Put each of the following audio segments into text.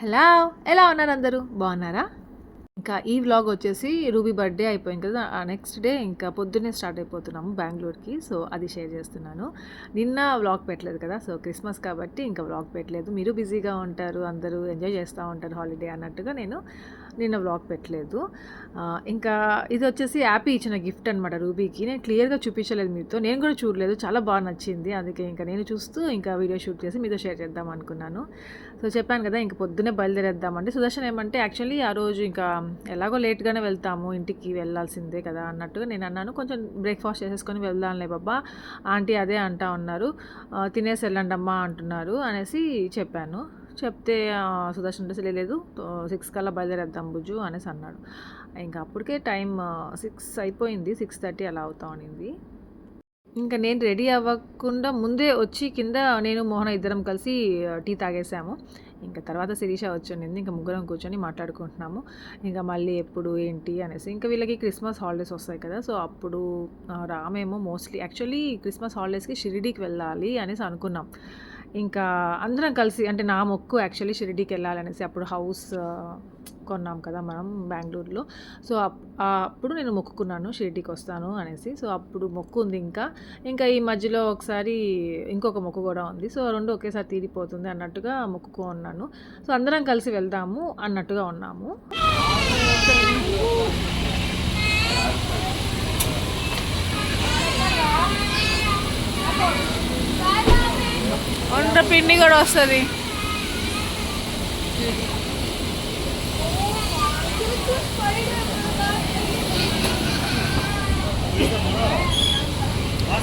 Hello ఎలా ఉన్నారు అందరూ? బాగున్నారా? ఇంకా ఈ వ్లాగ్ వచ్చేసి రూబీ బర్త్డే అయిపోయింది కదా నెక్స్ట్ డే ఇంకా పొద్దున్నే స్టార్ట్ అయిపోతున్నాము బెంగళూరుకి సో అది షేర్ చేస్తున్నాను. నిన్న వ్లాగ్ పెట్టలేదు కదా సో క్రిస్మస్ కాబట్టి ఇంకా వ్లాగ్ పెట్టలేదు. మీరు బిజీగా ఉంటారు అందరూ ఎంజాయ్ చేస్తూ ఉంటారు హాలిడే అన్నట్టుగా నేను నిన్న వ్లాగ్ పెట్టలేదు. ఇంకా ఇది వచ్చేసి యాపీ ఇచ్చిన గిఫ్ట్ అనమాట రూబీకి నేను క్లియర్గా చూపించలేదు మీతో. నేను కూడా చూడలేదు చాలా బాగా నచ్చింది. అందుకే ఇంకా నేను చూస్తూ ఇంకా వీడియో షూట్ చేసి మీతో షేర్ చేద్దాం అనుకున్నాను. సో చెప్పాను కదా ఇంక పొద్దున్నే బయలుదేరేద్దామండి సుదర్శన్ ఏమంటే యాక్చువల్లీ ఆ రోజు ఇంకా ఎలాగో లేట్గానే వెళ్తాము ఇంటికి వెళ్ళాల్సిందే కదా అన్నట్టుగా నేను అన్నాను. కొంచెం బ్రేక్ఫాస్ట్ చేసేసుకొని వెళ్దాంలే బాబా ఆంటీ అదే అంటా ఉన్నారు తినేసి వెళ్ళండి అమ్మా అంటున్నారు అనేసి చెప్పాను. చెప్తే సుదర్శన్ అంటే "అసలు లేదు సిక్స్ కల్లా బయలుదేరేద్దాం బుజ్జు అనేసి అన్నాడు. ఇంకా అప్పటికే టైం సిక్స్ అయిపోయింది సిక్స్ థర్టీ అలా అవుతా ఉన్నింది ఇంకా నేను రెడీ అవ్వకుండా ముందే వచ్చి కింద నేను మోహన ఇద్దరం కలిసి టీ తాగేసాము. ఇంకా తర్వాత శిరీష వచ్చింది. ఇంకా ముగ్గురం కూర్చొని మాట్లాడుకుంటున్నాము. ఇంకా మళ్ళీ ఎప్పుడు ఏంటి అనేసి. ఇంకా వీళ్ళకి క్రిస్మస్ హాలిడేస్ వస్తాయి కదా సో అప్పుడు రామేమో మోస్ట్లీ యాక్చువల్లీ క్రిస్మస్ హాలిడేస్కి షిరిడీకి వెళ్ళాలి అనేసి అనుకున్నాం. ఇంకా అందరం కలిసి అంటే నా మొక్కు యాక్చువల్లీ షిరిడీకి వెళ్ళాలనేసి అప్పుడు హౌస్ కొన్నాం కదా మనం బెంగళూరులో. సో అప్- అప్పుడు నేను మొక్కుకున్నాను షిరిడీకి వస్తాను అనేసి. సో అప్పుడు మొక్కు ఉంది ఇంకా. ఇంకా ఈ మధ్యలో ఒకసారి ఇంకొక మొక్కు కూడా ఉంది. సో రెండు ఒకేసారి తీరిపోతుంది అన్నట్టుగా మొక్కుకు ఉన్నాను. సో అందరం కలిసి వెళ్దాము అన్నట్టుగా ఉన్నాము. వంట పిండి కూడా వస్తుంది.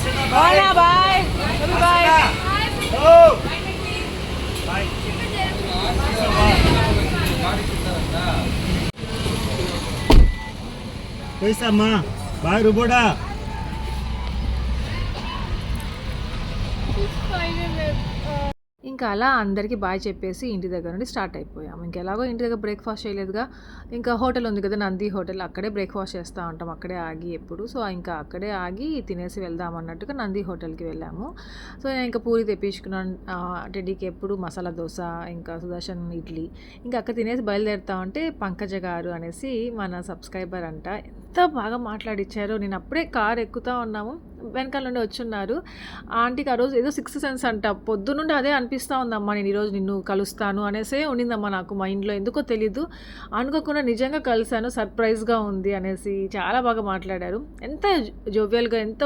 કોના ભાઈ ભાઈ પૈસા માં. ભાઈ રૂબોડા. ఇంకా అలా అందరికీ బాయ్ చెప్పేసి ఇంటి దగ్గర నుండి స్టార్ట్ అయిపోయాం ఇంకా ఎలాగో ఇంటి దగ్గర బ్రేక్ఫాస్ట్ చేయలేదుగా. ఇంకా హోటల్ ఉంది కదా నంది హోటల్ అక్కడే బ్రేక్ఫాస్ట్ చేస్తూ ఉంటాం. అక్కడే ఆగి ఎప్పుడు. సో ఇంకా అక్కడే ఆగి తినేసి వెళ్దాం అన్నట్టుగా నంది హోటల్కి వెళ్ళాము. సో నేను ఇంకా పూరి తెప్పించుకున్నాను. టెడ్డీకి ఎప్పుడు మసాలా దోశ ఇంకా సుదర్శన్ ఇడ్లీ. ఇంకా అక్కడ తినేసి బయలుదేరుతా ఉంటే పంకజ గారు అనేసి మన సబ్స్క్రైబర్ అంట ఎంత బాగా మాట్లాడిచ్చారో. నేను అప్పుడే కార్ ఎక్కుతా ఉన్నాము. వెనకాల నుండి వచ్చున్నారు. ఆంటీకి ఆ రోజు ఏదో సిక్స్త్ సెన్స్ అంట. పొద్దునుండి అదే అనిపిస్తూ ఉందమ్మా నేను ఈరోజు నిన్ను కలుస్తాను అనేసే ఉండిందమ్మా నాకు మైండ్లో ఎందుకో తెలీదు. అనుకోకుండా నిజంగా కలిశాను సర్ప్రైజ్గా ఉంది అనేసి చాలా బాగా మాట్లాడారు. ఎంత జోవియల్గా ఎంత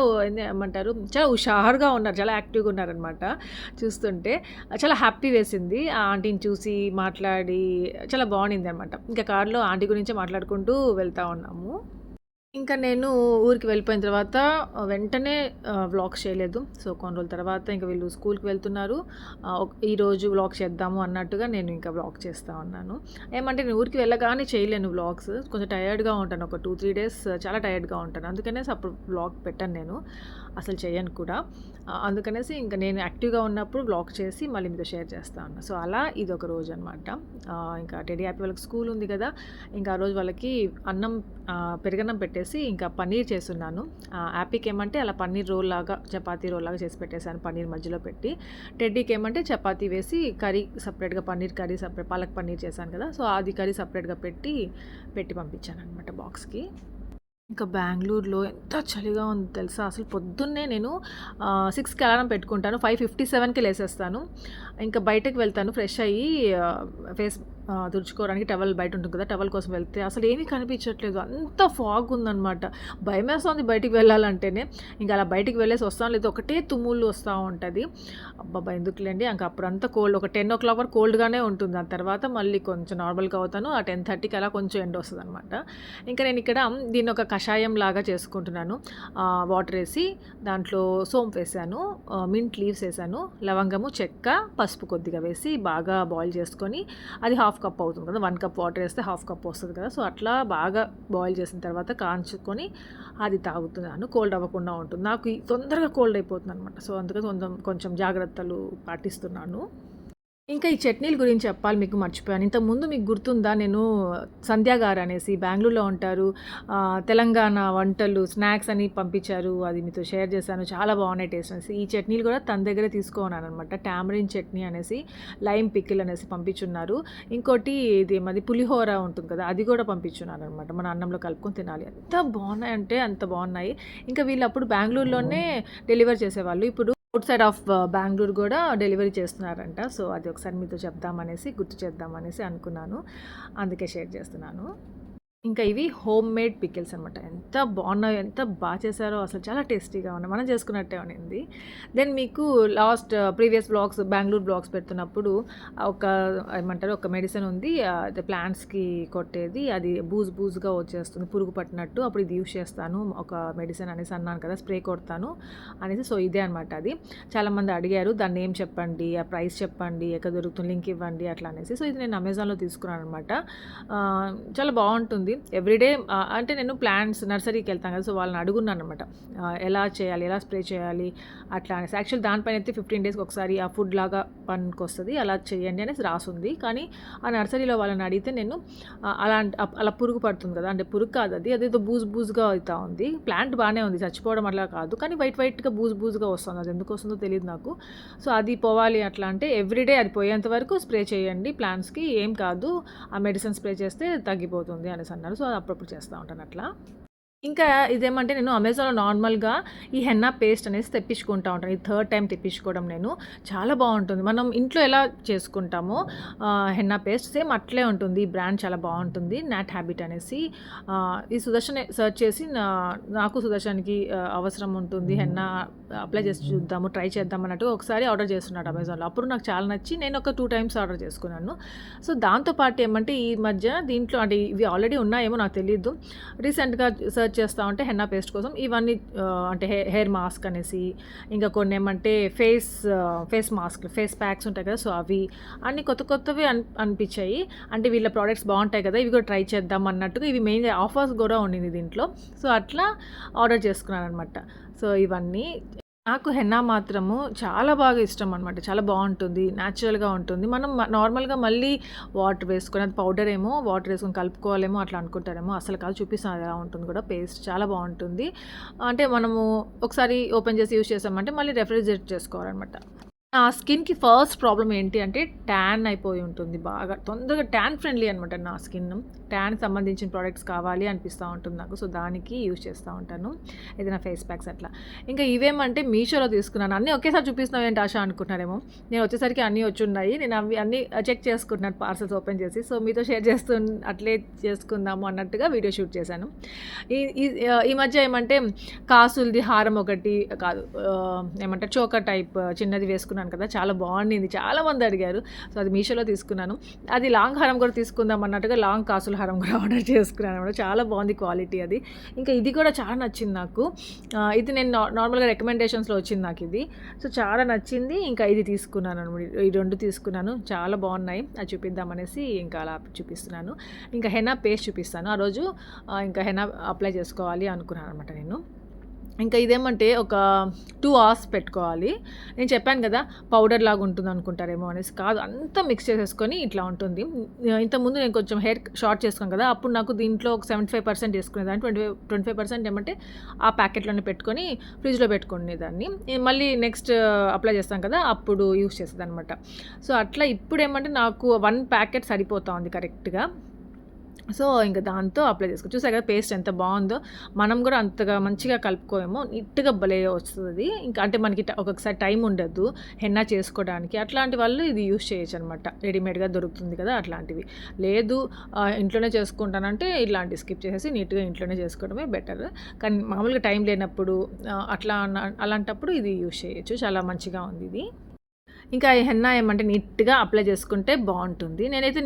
ఏమంటారు చాలా హుషారుగా ఉన్నారు చాలా యాక్టివ్గా ఉన్నారనమాట చూస్తుంటే. చాలా హ్యాపీ వేసింది. ఆ ఆంటీని చూసి మాట్లాడి చాలా బాగుండింది అనమాట ఇంకా కారులో ఆంటీ గురించి మాట్లాడుకుంటూ వెళ్తా ఉన్నాము. ఇంకా నేను ఊరికి వెళ్ళిపోయిన తర్వాత వెంటనే వ్లాగ్స్ చేయలేదు. సో కొన్ని రోజుల తర్వాత ఇంకా వీళ్ళు స్కూల్కి వెళ్తున్నారు. ఈరోజు వ్లాగ్ చేద్దాము అన్నట్టుగా నేను ఇంకా వ్లాగ్ చేస్తూ ఉన్నాను. ఏమంటే నేను ఊరికి వెళ్ళగానే చేయలేను వ్లాగ్స్ కొంచెం టయర్డ్గా ఉంటాను. ఒక టూ త్రీ డేస్ చాలా టయర్డ్గా ఉంటాను. అందుకనేసి అప్పుడు వ్లాగ్ పెట్టాను నేను. అసలు చేయను కూడా. అందుకనేసి ఇంకా నేను యాక్టివ్గా ఉన్నప్పుడు వ్లాగ్ చేసి మళ్ళీ మీతో షేర్ చేస్తా ఉన్నాను సో అలా ఇది ఒక రోజు అనమాట ఇంకా టెడీ యాపీ వాళ్ళకి స్కూల్ ఉంది కదా. ఇంకా ఆ రోజు వాళ్ళకి అన్నం పెరగన్నం పెట్టే పెట్టేసి ఇంకా పన్నీర్ చేస్తున్నాను. యాపీకి ఏమంటే అలా పన్నీర్ రోల్ లాగా చపాతీ రోల్ లాగా చేసి పెట్టేశాను పన్నీర్ మధ్యలో పెట్టి. టెడ్డీకి ఏమంటే చపాతీ వేసి కర్రీ సపరేట్గా పన్నీర్ కర్రీ సపరేట్ పాలక్ పన్నీర్ చేశాను కదా సో అది కర్రీ సపరేట్గా పెట్టి పెట్టి పంపించాను అనమాట బాక్స్కి. ఇంకా బెంగళూరులో ఎంత చలిగా ఉంది తెలుసా? అసలు పొద్దున్నే నేను సిక్స్కి అలారం పెట్టుకుంటాను ఫైవ్ ఫిఫ్టీ సెవెన్కి లేసేస్తాను. ఇంకా బయటకు వెళ్తాను ఫ్రెష్ అయ్యి ఫేస్ తుడుచుకోవడానికి టవల్ బయట ఉంటుంది కదా టవల్ కోసం వెళ్తే అసలు ఏమీ కనిపించట్లేదు. అంత ఫాగ్ ఉందన్నమాట. భయం వేస్తుంది బయటికి వెళ్ళాలంటేనే. ఇంకా అలా బయటికి వెళ్ళేసి వస్తాను లేదు ఒకటే తుమ్ముళ్ళు వస్తూ ఉంటుంది. అబ్బాబా ఎందుకులేండి? ఇంకా అప్పుడు అంతా కోల్డ్ ఒక టెన్ ఓ క్లాక్ వరకు కోల్డ్గానే ఉంటుంది. దాని తర్వాత మళ్ళీ కొంచెం నార్మల్గా అవుతాను. ఆ టెన్ థర్టీకి అలా కొంచెం ఎండ వస్తుంది అనమాట ఇంకా నేను ఇక్కడ దీన్ని ఒక కషాయం లాగా చేసుకుంటున్నాను. వాటర్ వేసి దాంట్లో సోంపు వేసాను. మింట్ లీవ్స్ వేసాను. లవంగము చెక్క పసుపు కొద్దిగా వేసి బాగా బాయిల్ చేసుకొని అది హాఫ్ కప్ అవుతుంది కదా వన్ కప్ వాటర్ వేస్తే హాఫ్ కప్ వస్తుంది కదా. సో అట్లా బాగా బాయిల్ చేసిన తర్వాత కాంచుకొని అది తాగుతున్నాను. కోల్డ్ అవ్వకుండా ఉంటుంది. నాకు తొందరగా కోల్డ్ అయిపోతుంది అనమాట సో అందుకని కొంచెం కొంచెం జాగ్రత్తలు పాటిస్తున్నాను. ఇంకా ఈ చట్నీల గురించి చెప్పాలి మీకు మర్చిపోయాను. ఇంతకుముందు మీకు గుర్తుందా నేను సంధ్య గారు అనేసి బెంగుళూరులో ఉంటారు. తెలంగాణ వంటలు, స్నాక్స్ అని పంపించారు. అది మీతో షేర్ చేశాను. చాలా బాగున్నాయి టేస్ట్ అనేసి. ఈ చట్నీలు కూడా తన దగ్గరే తీసుకున్నాననమాట. టామరిన్ చట్నీ అనేసి, లైమ్ పికిల్ అనేసి పంపించున్నారు. ఇంకోటి ఇది మాది పులిహోర ఉంటుంది కదా! అది కూడా పంపించున్నారనమాట. మన అన్నంలో కలుపుకొని తినాలి. ఎంత బాగున్నాయంటే అంత బాగున్నాయి. ఇంకా వీళ్ళు అప్పుడు బెంగుళూరులోనే డెలివర్ చేసేవాళ్ళు. ఇప్పుడు అవుట్ సైడ్ ఆఫ్ బెంగళూరు కూడా డెలివరీ చేస్తున్నారంట. సో, అది ఒకసారి మీతో చెప్దామనేసి, గుర్తు చేద్దామనేసి అనుకున్నాను. అందుకే షేర్ చేస్తున్నాను. ఇంకా ఇవి హోమ్ మేడ్ పికిల్స్ అనమాట. ఎంత బాగున్నాయో, ఎంత బాగా చేశారో అసలు చాలా టేస్టీగా ఉన్నాయి. మనం చేసుకున్నట్టే ఉన్నింది దెన్ మీకు last previous blogs Bengaluru blogs పెడుతున్నప్పుడు ఒక ఏమంటారు ఒక మెడిసిన్ ఉంది. అదే ప్లాంట్స్‌కి కొట్టేది. అది బూజ్ బూజుగా వచ్చేస్తుంది. పురుగు పట్టినట్టు. అప్పుడు ఇది యూజ్ చేస్తాను. ఒక మెడిసిన్ అనేసి అన్నాను కదా! స్ప్రే కొడతాను అనేసి. సో, ఇదే అనమాట అది. చాలామంది అడిగారు. దాని నేమ్ చెప్పండి, ఆ ప్రైస్ చెప్పండి, ఎక్కడ దొరుకుతుంది లింక్ ఇవ్వండి అట్లా అనేసి. సో, ఇది నేను అమెజాన్‌లో తీసుకున్నాను అనమాట. చాలా బాగుంటుంది. ఎవ్రీడే అంటే నేను ప్లాంట్స్ నర్సరీకి వెళ్తాను కదా! సో, వాళ్ళని అడుగున్నాను అనమాట. ఎలా చేయాలి? ఎలా స్ప్రే చేయాలి? అట్లా అనేసి. యాక్చువల్ దానిపైన అయితే 15 డేస్‌కి ఒకసారి ఆ ఫుడ్ లాగా పనికొస్తది. అలా చేయండి అనేసి రాసుంది. కానీ ఆ నర్సరీలో వాళ్ళని అడిగితే నేను అలా అలాంటి అలా పురుగు పడుతుంది కదా! అంటే పురుగు కాదు అది. అదేదో బూజు బూజుగా అవుతా ఉంది. ప్లాంట్ బాగానే ఉంది. చచ్చిపోవడం అట్లా కాదు. కానీ వైట్ వైట్‌గా బూజు బూజుగా వస్తుంది. అది ఎందుకు వస్తుందో తెలియదు నాకు. సో, అది పోవాలి అట్లా అంటే ఎవ్రీడే అది పోయేంత వరకు స్ప్రే చేయండి ప్లాంట్స్‌కి. ఏం కాదు. ఆ మెడిసిన్ స్ప్రే చేస్తే తగ్గిపోతుంది అనేసి అన్నారు. సో, అది అప్పుడప్పుడు చేస్తూ ఉంటాను అట్లా. ఇంకా ఇదేమంటే నేను అమెజాన్‌లో నార్మల్‌గా ఈ హెన్నా పేస్ట్ అనేసి తెప్పించుకుంటా ఉంటాను. ఇది థర్డ్ టైమ్ తెప్పించుకోవడం నేను. చాలా బాగుంటుంది. మనం ఇంట్లో ఎలా చేసుకుంటామో హెన్నా పేస్ట్ సేమ్ అట్లే ఉంటుంది. ఈ బ్రాండ్ చాలా బాగుంటుంది. నాట్ హ్యాబిట్ అనేసి. ఈ సుదర్శనే సెర్చ్ చేసి నాకు సుదర్శన్‌కి అవసరం ఉంటుంది. హెన్నా అప్లై చేసి చూద్దాము, ట్రై చేద్దాం అన్నట్టుగా ఒకసారి ఆర్డర్ చేసుకున్నాడు అమెజాన్‌లో. అప్పుడు నాకు చాలా నచ్చి నేను ఒక 2 టైమ్స్ ఆర్డర్ చేసుకున్నాను. సో, దాంతో పాటు ఏమంటే ఈ మధ్య దీంట్లో అంటే ఇవి ఆల్రెడీ ఉన్నాయేమో నాకు తెలీదు. రీసెంట్‌గా సెర్చ్ చేస్తా ఉంటే హెన్నా పేస్ట్ కోసం ఇవన్నీ అంటే హె హెయిర్ మాస్క్ అనేసి, ఇంకా కొన్ని ఏమంటే face face mask face packs ఉంటాయి కదా! సో, అవి అన్నీ కొత్త కొత్తవి అన్ అనిపించాయి. అంటే వీళ్ళ ప్రొడక్ట్స్ బాగుంటాయి కదా! ఇవి కూడా ట్రై చేద్దాం అన్నట్టుగా ఇవి మెయిన్ ఆఫర్స్ కూడా ఉండింది దీంట్లో. సో, అట్లా ఆర్డర్ చేసుకున్నాను అనమాట సో, ఇవన్నీ నాకు హెన్నా మాత్రము చాలా బాగా ఇష్టం అనమాట. చాలా బాగుంటుంది. న్యాచురల్‌గా ఉంటుంది. మనం నార్మల్‌గా మళ్ళీ వాటర్ వేసుకొని అది పౌడర్ ఏమో వాటర్ వేసుకొని కలుపుకోవాలేమో అట్లా అనుకుంటారేమో. అసలు కాదు చూపిస్తాను ఎలా ఉంటుంది కూడా పేస్ట్ చాలా బాగుంటుంది. అంటే మనము ఒకసారి ఓపెన్ చేసి యూజ్ చేసామంటే మళ్ళీ రెఫ్రిజిరేట్ చేసుకోవాలనమాట. నా స్కిన్‌కి ఫస్ట్ ప్రాబ్లం ఏంటి అంటే ట్యాన్ అయిపోయి ఉంటుంది బాగా. తొందరగా ట్యాన్ ఫ్రెండ్లీ అనమాట నా స్కిన్. ట్యాన్‌కి సంబంధించిన ప్రోడక్ట్స్ కావాలి అనిపిస్తూ ఉంటుంది నాకు. సో, దానికి యూజ్ చేస్తూ ఉంటాను. ఏదైనా ఫేస్ ప్యాక్స్ అట్లా. ఇంకా ఇవేమంటే మీషోలో తీసుకున్నాను. అన్నీ ఒకేసారి చూపిస్తున్నావు ఏంటి ఆశ అనుకుంటున్నారేమో. నేను వచ్చేసరికి అన్నీ వచ్చున్నాయి. నేను అవి అన్నీ చెక్ చేసుకుంటున్నాను పార్సల్స్ ఓపెన్ చేసి. సో, మీతో షేర్ చేస్తూ అట్లే చేసుకుందాము అన్నట్టుగా వీడియో షూట్ చేశాను. ఈ ఈ మధ్య ఏమంటే కాసులది హారం ఒకటి కాదు ఏమంటే ఏమంటారు చోకర్ టైప్ చిన్నది వేసుకున్నాను కదా! చాలా బాగుండింది. చాలామంది అడిగారు. సో, అది మీషోలో తీసుకున్నాను. అది లాంగ్ హారం కూడా తీసుకుందాం అన్నట్టుగా లాంగ్ కాసుల హారం కూడా ఆర్డర్ చేసుకున్నాను అనమాట. చాలా బాగుంది క్వాలిటీ అది. ఇంకా ఇది కూడా చాలా నచ్చింది నాకు. ఇది నేను నా నార్మల్‌గా రికమెండేషన్స్‌లో వచ్చింది నాకు ఇది. సో, చాలా నచ్చింది. ఇంకా ఇది తీసుకున్నాను అనమాట. ఈ రెండు తీసుకున్నాను. చాలా బాగున్నాయి. అది చూపిద్దామనేసి ఇంకా అలా చూపిస్తున్నాను. ఇంకా హెనా పేస్ట్ చూపిస్తాను. ఆ రోజు ఇంకా హెనా అప్లై చేసుకోవాలి అనుకున్నాను అనమాట నేను. ఇంకా ఇదేమంటే ఒక టూ అవర్స్ పెట్టుకోవాలి. నేను చెప్పాను కదా! పౌడర్ లాగా ఉంటుంది అనుకుంటారేమో అనేసి. కాదు అంతా మిక్స్ చేసేసుకొని ఇట్లా ఉంటుంది. ఇంతకుముందు నేను కొంచెం హెయిర్ షార్ట్ చేసుకున్నాను కదా! అప్పుడు నాకు దీంట్లో ఒక seventy five percent వేసుకునేదాన్ని twenty five twenty five percent ఏమంటే ఆ ప్యాకెట్‌లోనే పెట్టుకొని ఫ్రిడ్జ్‌లో పెట్టుకునేదాన్ని. మళ్ళీ నెక్స్ట్ అప్లై uh, చేస్తాను కదా! అప్పుడు యూజ్ చేసేదనమాట. సో, అట్లా ఇప్పుడు ఏమంటే నాకు వన్ ప్యాకెట్ సరిపోతా ఉంది కరెక్ట్‌గా. సో, ఇంక దాంతో అప్లై చేసుకో చూసా కదా పేస్ట్ ఎంత బాగుందో. మనం కూడా అంతగా మంచిగా కలుపుకోమో నీట్‌గా భలే వస్తుంది ఇంకా అంటే మనకి ఒక్కొక్కసారి టైం ఉండదు. హెన్నా చేసుకోవడానికి. అట్లాంటి వాళ్ళు ఇది యూజ్ చేయొచ్చనమాట. రెడీమేడ్‌గా దొరుకుతుంది కదా! అట్లాంటివి. లేదు ఇంట్లోనే చేసుకుంటానంటే ఇలాంటి స్కిప్ చేసేసి నీట్‌గా ఇంట్లోనే చేసుకోవడమే బెటర్. కానీ మామూలుగా టైం లేనప్పుడు అట్లా అన అలాంటప్పుడు ఇది యూజ్ చేయొచ్చు. చాలా మంచిగా ఉంది ఇది. ఇంకా హెన్నా ఏమంటే నీట్‌గా అప్లై చేసుకుంటే బాగుంటుంది. నేనైతే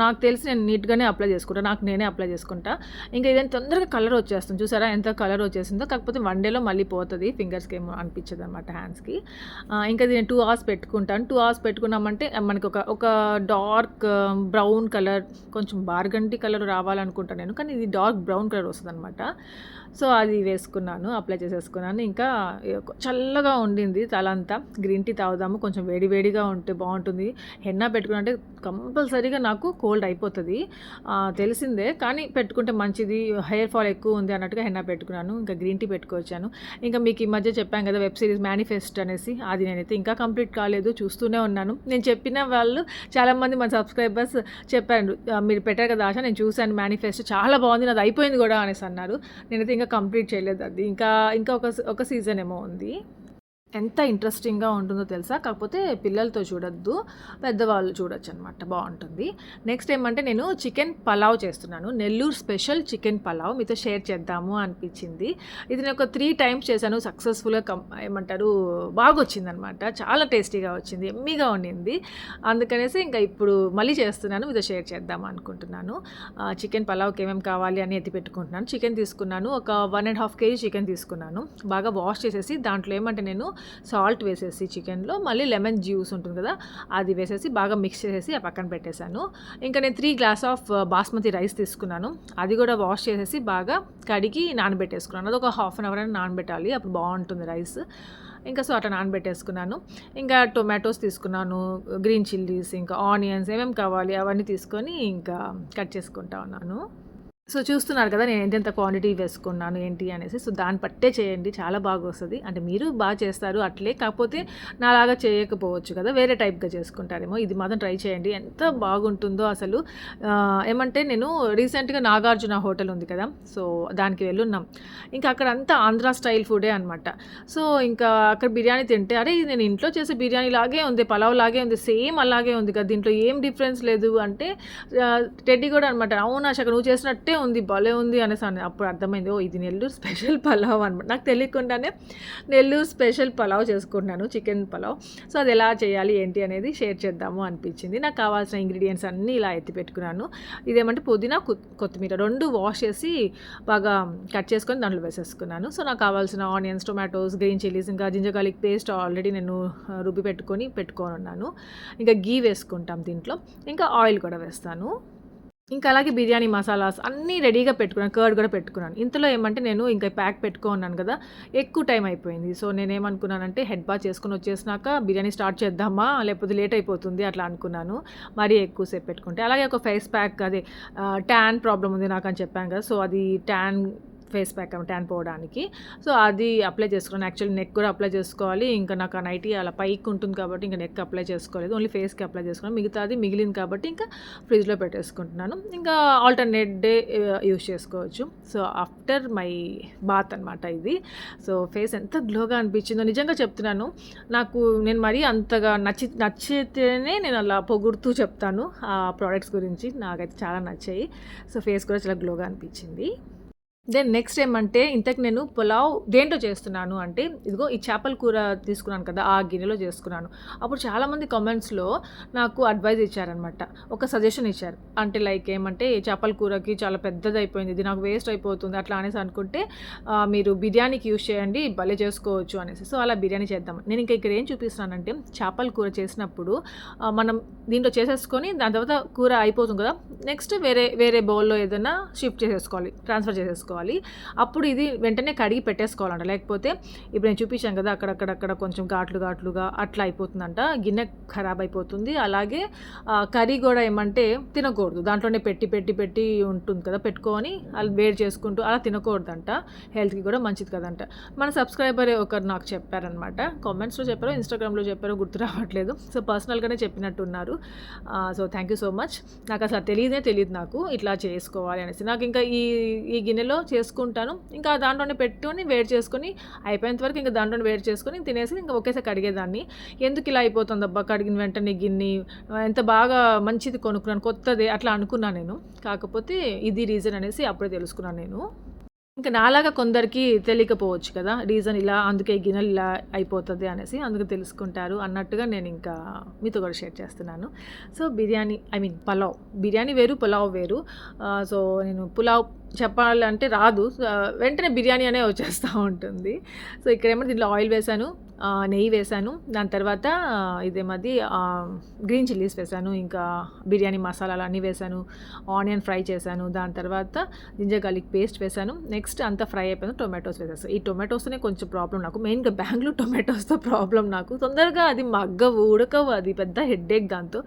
నాకు తెలిసి నేను నీట్‌గానే అప్లై చేసుకుంటా. నాకు నేనే అప్లై చేసుకుంటా. ఇంకా ఇదేంటి తొందరగా కలర్ వచ్చేస్తుంది. చూసారా ఎంత కలర్ వచ్చేసిందో. కాకపోతే వన్ డేలో మళ్ళీ పోతుంది ఫింగర్స్‌కి ఏమో అనిపించదనమాట హ్యాండ్స్‌కి. ఇంకా నేను టూ అవర్స్ పెట్టుకుంటాను. టూ అవర్స్ పెట్టుకున్నామంటే మనకి ఒక ఒక డార్క్ బ్రౌన్ కలర్ కొంచెం బార్గంటి కలర్ రావాలనుకుంటాను నేను. కానీ ఇది డార్క్ బ్రౌన్ కలర్ వస్తదనమాట. సో అది వేసుకున్నాను అప్లై చేసేసుకున్నాను ఇంకా చల్లగా ఉండింది తల అంతా గ్రీన్ టీ తాగుదాము కొంచెం వేడి వేడిగా ఉంటే బాగుంటుంది. హెన్నా పెట్టుకుంటే అంటే కంపల్సరీగా నాకు కోల్డ్ అయిపోతుంది. తెలిసిందే కానీ పెట్టుకుంటే మంచిది. హెయిర్ ఫాల్ ఎక్కువ ఉంది అన్నట్టుగా హెన్నా పెట్టుకున్నాను. ఇంకా గ్రీన్ టీ పెట్టుకొచ్చాను. ఇంకా మీకు ఈ మధ్య చెప్పాను కదా వెబ్ సిరీస్ మేనిఫెస్ట్ అనేసి. అది నేనైతే ఇంకా కంప్లీట్ కాలేదు. చూస్తూనే ఉన్నాను. నేను చెప్పిన వాళ్ళు చాలామంది మన సబ్స్క్రైబర్స్ చెప్పారు. మీరు పెట్టారు కదా ఆశ నేను చూశాను మేనిఫెస్ట్ చాలా బాగుంది నాది అయిపోయింది కూడా అనేసి అన్నారు. నేనైతే ఇంకా కంప్లీట్ చేయలేదు అది. ఇంకా ఇంకా ఒక ఒక సీజన్ ఏమో ఉంది. ఎంత ఇంట్రెస్టింగ్గా ఉంటుందో తెలుసా? కాకపోతే పిల్లలతో చూడొద్దు పెద్దవాళ్ళు చూడొచ్చు అనమాట బాగుంటుంది. నెక్స్ట్ ఏమంటే నేను చికెన్ పలావ్ చేస్తున్నాను. Nellore special chicken pulao. మీతో షేర్ చేద్దాము అనిపించింది. ఇది నేను ఒక త్రీ టైమ్స్ చేశాను. సక్సెస్ఫుల్గా కం ఏమంటారు బాగా వచ్చిందనమాట చాలా టేస్టీగా వచ్చింది. ఎమ్మీగా ఉండింది. అందుకనేసి ఇంకా ఇప్పుడు మళ్ళీ చేస్తున్నాను. మీతో షేర్ చేద్దాం అనుకుంటున్నాను. చికెన్ పలావ్కి ఏమేమి కావాలి అని ఎత్తి పెట్టుకుంటున్నాను. చికెన్ తీసుకున్నాను. ఒక one and half KG chicken తీసుకున్నాను. బాగా వాష్ చేసేసి దాంట్లో ఏమంటే నేను సాల్ట్ వేసేసి చికెన్లో మళ్ళీ లెమన్ జ్యూస్ ఉంటుంది కదా అది వేసేసి బాగా మిక్స్ చేసేసి ఆ పక్కన పెట్టేశాను. ఇంకా నేను three glass of basmati rice తీసుకున్నాను. అది కూడా వాష్ చేసేసి బాగా కడిగి నానబెట్టేసుకున్నాను. అది ఒక హాఫ్ అన్ అవర్ అని నానబెట్టాలి అప్పుడు బాగుంటుంది రైస్ ఇంకా సో అట్లా నానబెట్టేసుకున్నాను. ఇంకా టొమాటోస్ తీసుకున్నాను గ్రీన్ చిల్లీస్ ఇంకా ఆనియన్స్ ఏమేమి కావాలి అవన్నీ తీసుకొని ఇంకా కట్ చేసుకుంటా ఉన్నాను. సో చూస్తున్నారు కదా నేను ఎంతెంత క్వాంటిటీ వేసుకున్నాను ఏంటి అనేసి. సో దాన్ని పట్టే చేయండి చాలా బాగా వస్తుంది అంటే మీరు బాగా చేస్తారు అట్లే. కాకపోతే నాలాగా చేయకపోవచ్చు కదా వేరే టైప్గా చేసుకుంటారేమో. ఇది మాత్రం ట్రై చేయండి. ఎంత బాగుంటుందో అసలు. ఏమంటే నేను రీసెంట్గా నాగార్జున హోటల్ ఉంది కదా సో దానికి వెళ్ళున్నాం. ఇంకా అక్కడ అంతా ఆంధ్ర స్టైల్ ఫుడే అనమాట సో ఇంకా అక్కడ బిర్యానీ తింటే అరే ఇది నేను ఇంట్లో చేసే బిర్యానీ లాగే ఉంది పలావ్ లాగే ఉంది సేమ్ అలాగే ఉంది కదా దీంట్లో ఏం డిఫరెన్స్ లేదు. అంటే టెడ్డీ కూడా అనమాట అవునా అక్కడ నువ్వు చేసినట్టే ఉంది భలే ఉంది అనేసి అని అప్పుడు అర్థమైంది ఓ ఇది నెల్లూరు స్పెషల్ పలావ్ అనమాట నాకు తెలియకుండానే నెల్లూరు స్పెషల్ పలావ్ చేసుకుంటున్నాను చికెన్ పలావ్. సో అది ఎలా చేయాలి ఏంటి అనేది షేర్ చేద్దాము అనిపించింది. నాకు కావాల్సిన ఇంగ్రీడియంట్స్ అన్నీ ఇలా ఎత్తి పెట్టుకున్నాను. ఇదేమంటే పుదీనా కొత్తిమీర రెండు వాష్ చేసి బాగా కట్ చేసుకొని దాంట్లో వేసేసుకున్నాను. సో నాకు కావాల్సిన ఆనియన్స్ టొమాటోస్ గ్రీన్ చిల్లీస్ ఇంకా జింజర్ గార్లిక్ పేస్ట్ ఆల్రెడీ నేను రుబ్బి పెట్టుకొని పెట్టుకొని ఉన్నాను ఇంకా గీ వేసుకుంటాం దీంట్లో. ఇంకా ఆయిల్ కూడా వేస్తాను. ఇంకా అలాగే బిర్యానీ మసాలాస్ అన్నీ రెడీగా పెట్టుకున్నాను కర్డ్ కూడా పెట్టుకున్నాను. ఇంతలో ఏమంటే నేను ఇంకా ప్యాక్ పెట్టుకున్నాను కదా ఎక్కువ టైం అయిపోయింది. సో నేనేమనుకున్నానంటే హెడ్ బాత్ చేసుకుని వచ్చేసినాక బిర్యానీ స్టార్ట్ చేద్దామా లేకపోతే లేట్ అయిపోతుంది అట్లా అనుకున్నాను. మరీ ఎక్కువసేపు పెట్టుకుంటే. అలాగే ఒక ఫేస్ ప్యాక్ అదే ట్యాన్ ప్రాబ్లం ఉంది నాకు అని చెప్పాను కదా సో అది ట్యాన్ ఫేస్ ప్యాక్ ట్యాన్ పోవడానికి. సో అది అప్లై చేసుకున్నాను యాక్చువల్లీ నెక్ కూడా అప్లై చేసుకోవాలి. ఇంకా నాకు ఆ నైటీ అలా పైకి ఉంటుంది కాబట్టి ఇంకా నెక్ అప్లై చేసుకోలేదు. ఓన్లీ ఫేస్కి అప్లై చేసుకున్నాను. మిగతాది మిగిలింది కాబట్టి ఇంకా ఫ్రిడ్జ్లో పెట్టేసుకుంటున్నాను. ఇంకా ఆల్టర్నేట్ డే యూస్ చేసుకోవచ్చు. సో ఆఫ్టర్ మై బాత్ అనమాట ఇది. సో ఫేస్ ఎంత గ్లోగా అనిపించిందో నిజంగా చెప్తున్నాను. నాకు నేను మరీ అంతగా నచ్చి నచ్చితేనే నేను అలా పొగుడుతూ చెప్తాను. ఆ ప్రోడక్ట్స్ గురించి నాకైతే చాలా నచ్చాయి. సో ఫేస్ కూడా చాలా గ్లోగా అనిపించింది. దెన్ నెక్స్ట్ ఏమంటే ఇంతకు నేను పులావ్ దేంట్లో చేస్తున్నాను అంటే ఇదిగో ఈ చేపల కూర తీసుకున్నాను కదా ఆ గిన్నెలో చేసుకున్నాను. అప్పుడు చాలామంది కామెంట్స్లో నాకు అడ్వైజ్ ఇచ్చారనమాట ఒక సజెషన్ ఇచ్చారు. అంటే లైక్ ఏమంటే చేపల కూరకి చాలా పెద్దది అయిపోయింది ఇది నాకు వేస్ట్ అయిపోతుంది అట్లా అనేసి అనుకుంటే మీరు బిర్యానీకి యూస్ చేయండి భలే చేసుకోవచ్చు అనేసి. సో అలా బిర్యానీ చేద్దాం నేను ఇంకా ఇక్కడ ఏం చూపిస్తున్నానంటే చేపల కూర చేసినప్పుడు మనం దీంట్లో చేసేసుకొని దాని తర్వాత కూర అయిపోతుంది కదా నెక్స్ట్ వేరే వేరే బౌల్లో ఏదైనా షిఫ్ట్ చేసేసుకోవాలి ట్రాన్స్ఫర్ చేసేసుకోవాలి. అప్పుడు ఇది వెంటనే కడిగి పెట్టేసుకోవాలంట. లేకపోతే ఇప్పుడు నేను చూపించాను కదా అక్కడక్కడక్కడ కొంచెం ఘాట్లు ఘాట్లుగా అట్లా అయిపోతుందంట. గిన్నె ఖరాబ్ అయిపోతుంది. అలాగే కర్రీ కూడా ఏమంటే తినకూడదు. దాంట్లోనే పెట్టి పెట్టి పెట్టి ఉంటుంది కదా పెట్టుకొని అది వేడి చేసుకుంటూ అలా తినకూడదంట. హెల్త్కి కూడా మంచిది కదంట. మన సబ్స్క్రైబర్ ఒకరు నాకు చెప్పారనమాట. కామెంట్స్లో చెప్పారో ఇన్స్టాగ్రామ్లో చెప్పారో గుర్తు రావట్లేదు. సో పర్సనల్గానే చెప్పినట్టున్నారు. So thank you so much. నాకు అసలు తెలియదే తెలియదు నాకు ఇట్లా చేసుకోవాలి అనేసి. నాకు ఇంకా ఈ ఈ గిన్నెలో చేసుకుంటాను. ఇంకా దాంట్లోనే పెట్టుకొని వేడి చేసుకొని అయిపోయేంత వరకు ఇంకా దాంట్లోనే వేడి చేసుకొని తినేసి ఇంకా ఒకేసారి కడిగేదాన్ని. ఎందుకు ఇలా అయిపోతుంది అబ్బా కడిగిన వెంటనే గిన్ని? ఎంత బాగా మంచిది కొనుక్కున్నాను కొత్తది అట్లా అనుకున్నాను నేను. కాకపోతే ఇది రీజన్ అనేసి అప్పుడే తెలుసుకున్నాను నేను. ఇంకా నాలాగా కొందరికి తెలియకపోవచ్చు కదా రీజన్ ఇలా అందుకే గిన్నెలు ఇలా అయిపోతుంది అనేసి అందుకు తెలుసుకుంటారు అన్నట్టుగా నేను ఇంకా మీతో కూడా షేర్ చేస్తున్నాను. So biryani I mean pulao. Biryani వేరు పులావ్ వేరు. సో నేను పులావ్ చెప్పాలంటే రాదు. సో, వెంటనే బిర్యానీ అనే వచ్చేస్తూ ఉంటుంది. సో ఇక్కడేమో దీంట్లో ఆయిల్ వేశాను నెయ్యి వేసాను దాని తర్వాత ఇదేమది గ్రీన్ చిల్లీస్ వేసాను ఇంకా బిర్యానీ మసాలాలు అన్నీ వేసాను ఆనియన్ ఫ్రై చేశాను. దాని తర్వాత జింజర్ గార్లిక్ పేస్ట్ వేసాను నెక్స్ట్ అంతా ఫ్రై అయిపోయిన టొమాటోస్ వేసేస్తాను ఈ టొమాటోస్తోనే కొంచెం ప్రాబ్లం నాకు. మెయిన్గా బెంగళూరు టొమాటోస్తో ప్రాబ్లం నాకు. తొందరగా అది మగ్గవు ఉడకవు. అది పెద్ద హెడ్ఏక్ దాంతో.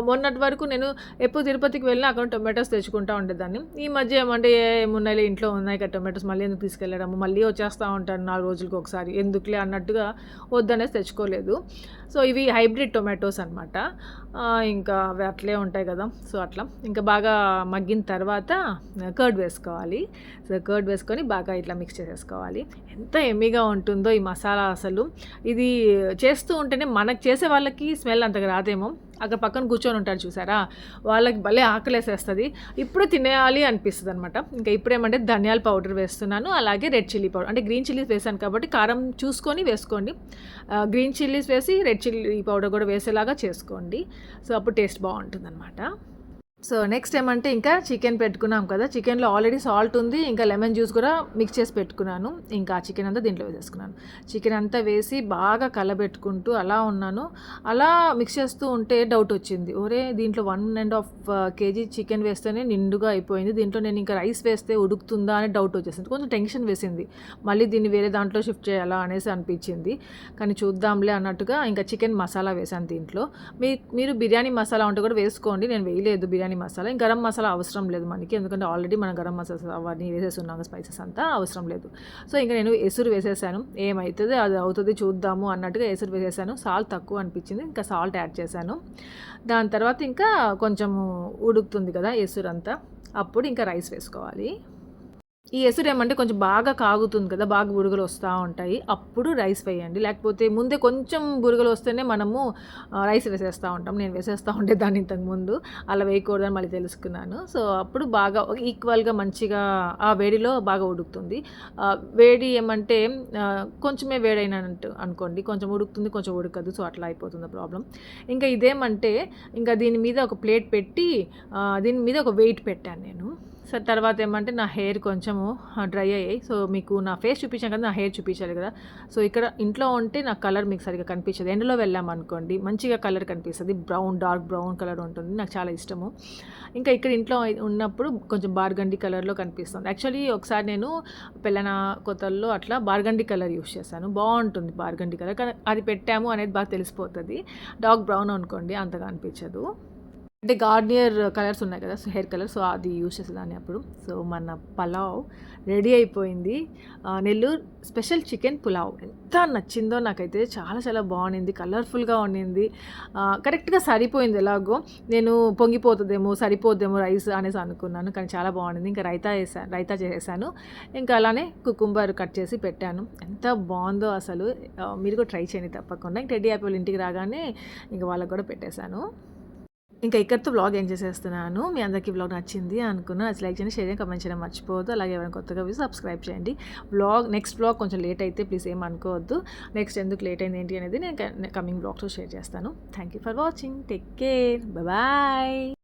మొన్నటి వరకు నేను ఎప్పుడు తిరుపతికి వెళ్ళినా అక్కడ టొమాటోస్ తెచ్చుకుంటా ఉండేదాన్ని. ఈ మధ్య ఏమంటే ఏమున్నాయి ఇంట్లో ఉన్నాయి కదా టొమాటోస్ మళ్ళీ ఎందుకు తీసుకెళ్ళడము? మళ్ళీ వచ్చేస్తూ ఉంటాను నాలుగు రోజులకి ఒకసారి. ఎందుకులే అన్నట్టుగా వద్దనేసి తెచ్చుకోలేదు. సో ఇవి హైబ్రిడ్ టొమాటోస్ అనమాట ఇంకా అవి అట్లే ఉంటాయి కదా. సో అట్లా. ఇంకా బాగా మగ్గిన తర్వాత కర్డ్ వేసుకోవాలి. సో కర్డ్ వేసుకొని బాగా ఇట్లా మిక్స్ చేసేసుకోవాలి. ఎంత ఎమ్మిగా ఉంటుందో ఈ మసాలా అసలు. ఇది చేస్తూ ఉంటేనే మనకు చేసే వాళ్ళకి స్మెల్ అంతగా రాదేమో. అక్కడ పక్కన కూర్చొని ఉంటారు చూసారా? వాళ్ళకి భలే ఆకలేసేస్తుంది. ఇప్పుడు తినేయాలి అనిపిస్తుంది అనమాట ఇంకా ఇప్పుడేమంటే ధనియాల పౌడర్ వేస్తున్నాను అలాగే రెడ్ చిల్లీ పౌడర్. అంటే గ్రీన్ చిల్లీస్ వేసాను కాబట్టి కారం చూసుకొని వేసుకోండి. గ్రీన్ చిల్లీస్ వేసి రెడ్ చిల్లీ పౌడర్ కూడా వేసేలాగా చేసుకోండి. సో అప్పుడు టేస్ట్ బాగుంటుంది అనమాట సో నెక్స్ట్ ఏమంటే ఇంకా చికెన్ పెట్టుకున్నాం కదా. చికెన్లో ఆల్రెడీ సాల్ట్ ఉంది. ఇంకా లెమన్ జ్యూస్ కూడా మిక్స్ చేసి పెట్టుకున్నాను. ఇంకా చికెన్ అంతా దీంట్లో వేసేసుకున్నాను. చికెన్ అంతా వేసి బాగా కలబెట్టుకుంటూ అలా ఉన్నాను. అలా మిక్స్ చేస్తూ ఉంటే డౌట్ వచ్చింది. ఒరే దీంట్లో one and half KG chicken వేస్తేనే నిండుగా అయిపోయింది. దీంట్లో నేను ఇంకా రైస్ వేస్తే ఉడుకుతుందా అని డౌట్ వచ్చేసింది. కొంచెం టెన్షన్ వేసింది. మళ్ళీ దీన్ని వేరే దాంట్లో షిఫ్ట్ చేయాలా అనేసి అనిపించింది. కానీ చూద్దాంలే అన్నట్టుగా ఇంకా చికెన్ మసాలా వేసాను దీంట్లో. మీ మీరు బిర్యానీ మసాలా ఉంటే కూడా వేసుకోండి. నేను వేయలేదు బిర్యానీ మసాలా. ఇంకా గరం మసాలా అవసరం లేదు మనకి. ఎందుకంటే ఆల్రెడీ మనం గరం మసాలా అవన్నీ వేసేస్తున్నాం స్పైసెస్ అంతా అవసరం లేదు. సో ఇంకా నేను ఎసురు వేసేసాను. ఏమవుతుంది అది అవుతుంది చూద్దాము అన్నట్టుగా ఎసురు వేసేసాను. సాల్ట్ తక్కువ అనిపించింది. ఇంకా సాల్ట్ యాడ్ చేశాను. దాని తర్వాత ఇంకా కొంచెం ఉడుకుతుంది కదా ఎసురు అంతా అప్పుడు ఇంకా రైస్ వేసుకోవాలి. ఈ ఎసురు ఏమంటే కొంచెం బాగా కాగుతుంది కదా బాగా బురుగులు వస్తూ ఉంటాయి. అప్పుడు రైస్ వేయండి. లేకపోతే ముందే కొంచెం బురుగులు వస్తేనే మనము రైస్ వేసేస్తూ ఉంటాం. నేను వేసేస్తూ ఉండే దాన్ని ఇంతకుముందు అలా వేయకూడదని మళ్ళీ తెలుసుకున్నాను. సో అప్పుడు బాగా ఈక్వల్గా మంచిగా ఆ వేడిలో బాగా ఉడుకుతుంది. వేడి ఏమంటే కొంచెమే వేడైనట్టు అనుకోండి. కొంచెం ఉడుకుతుంది కొంచెం ఉడకదు. సో అట్లా అయిపోతుంది ప్రాబ్లం ఇంకా ఇదేమంటే ఇంకా దీని మీద ఒక ప్లేట్ పెట్టి దీని మీద ఒక వెయిట్ పెట్టాను నేను. సో తర్వాత ఏమంటే నా హెయిర్ కొంచెము డ్రై అయ్యాయి. సో మీకు నా ఫేస్ చూపించాను కదా నా హెయిర్ చూపించాలి కదా. సో ఇక్కడ ఇంట్లో ఉంటే నా కలర్ మీకు సరిగ్గా కనిపించదు. ఎండలో వెళ్ళామనుకోండి మంచిగా కలర్ కనిపిస్తుంది. బ్రౌన్ డార్క్ బ్రౌన్ కలర్ ఉంటుంది. నాకు చాలా ఇష్టము. ఇంకా ఇక్కడ ఇంట్లో ఉన్నప్పుడు కొంచెం బార్గండి కలర్లో కనిపిస్తుంది. యాక్చువల్లీ ఒకసారి నేను పెళ్ళన కొత్తల్లో అట్లా బార్గండి కలర్ యూస్ చేశాను. బాగుంటుంది బార్గండి కలర్ కానీ అది పెట్టాము అనేది బాగా తెలిసిపోతుంది. డార్క్ బ్రౌన్ అనుకోండి అంతగా అనిపించదు. అంటే గార్నియర్ కలర్స్ ఉన్నాయి కదా సో హెయిర్ కలర్ సో అది యూస్ చేసేదాన్ని అప్పుడు. సో మన పలావ్ రెడీ అయిపోయింది. Nellore special chicken pulao. ఎంత నచ్చిందో నాకైతే చాలా చాలా బాగుండింది కలర్ఫుల్గా ఉండింది. కరెక్ట్గా సరిపోయింది ఎలాగో. నేను పొంగిపోతుందేమో సరిపోద్దేమో రైస్ అనేసి అనుకున్నాను కానీ చాలా బాగుండింది. ఇంకా రైతా వేసాను రైతా చేసాను ఇంకా అలానే కుకుంబర్ కట్ చేసి పెట్టాను. ఎంత బాగుందో అసలు. మీరు కూడా ట్రై చేయండి తప్పకుండా. ఇంక రెడీ అయిపోయి ఇంటికి రాగానే ఇంకా వాళ్ళకి కూడా పెట్టేశాను. ఇంకా ఇక్కడితో వ్లాగ్ ఏం చేసేస్తున్నాను? మీ అందరికీ వ్లాగ్ నచ్చింది అనుకున్నాను అసలు లైక్ చేయండి షేర్ చేయండి కమెంట్ చేయడం మర్చిపోవద్దు. అలాగే ఎవరైనా కొత్తగా చూసి సబ్స్క్రైబ్ చేయండి. బ్లాగ్ నెక్స్ట్ వ్లాగ్ కొంచెం లేట్ అయితే ప్లీజ్ ఏం అనుకోవద్దు. నెక్స్ట్ ఎందుకు లేట్ అయింది ఏంటి అనేది నేను కమింగ్ బ్లాగ్తో షేర్ చేస్తాను. Thank you for watching take care bye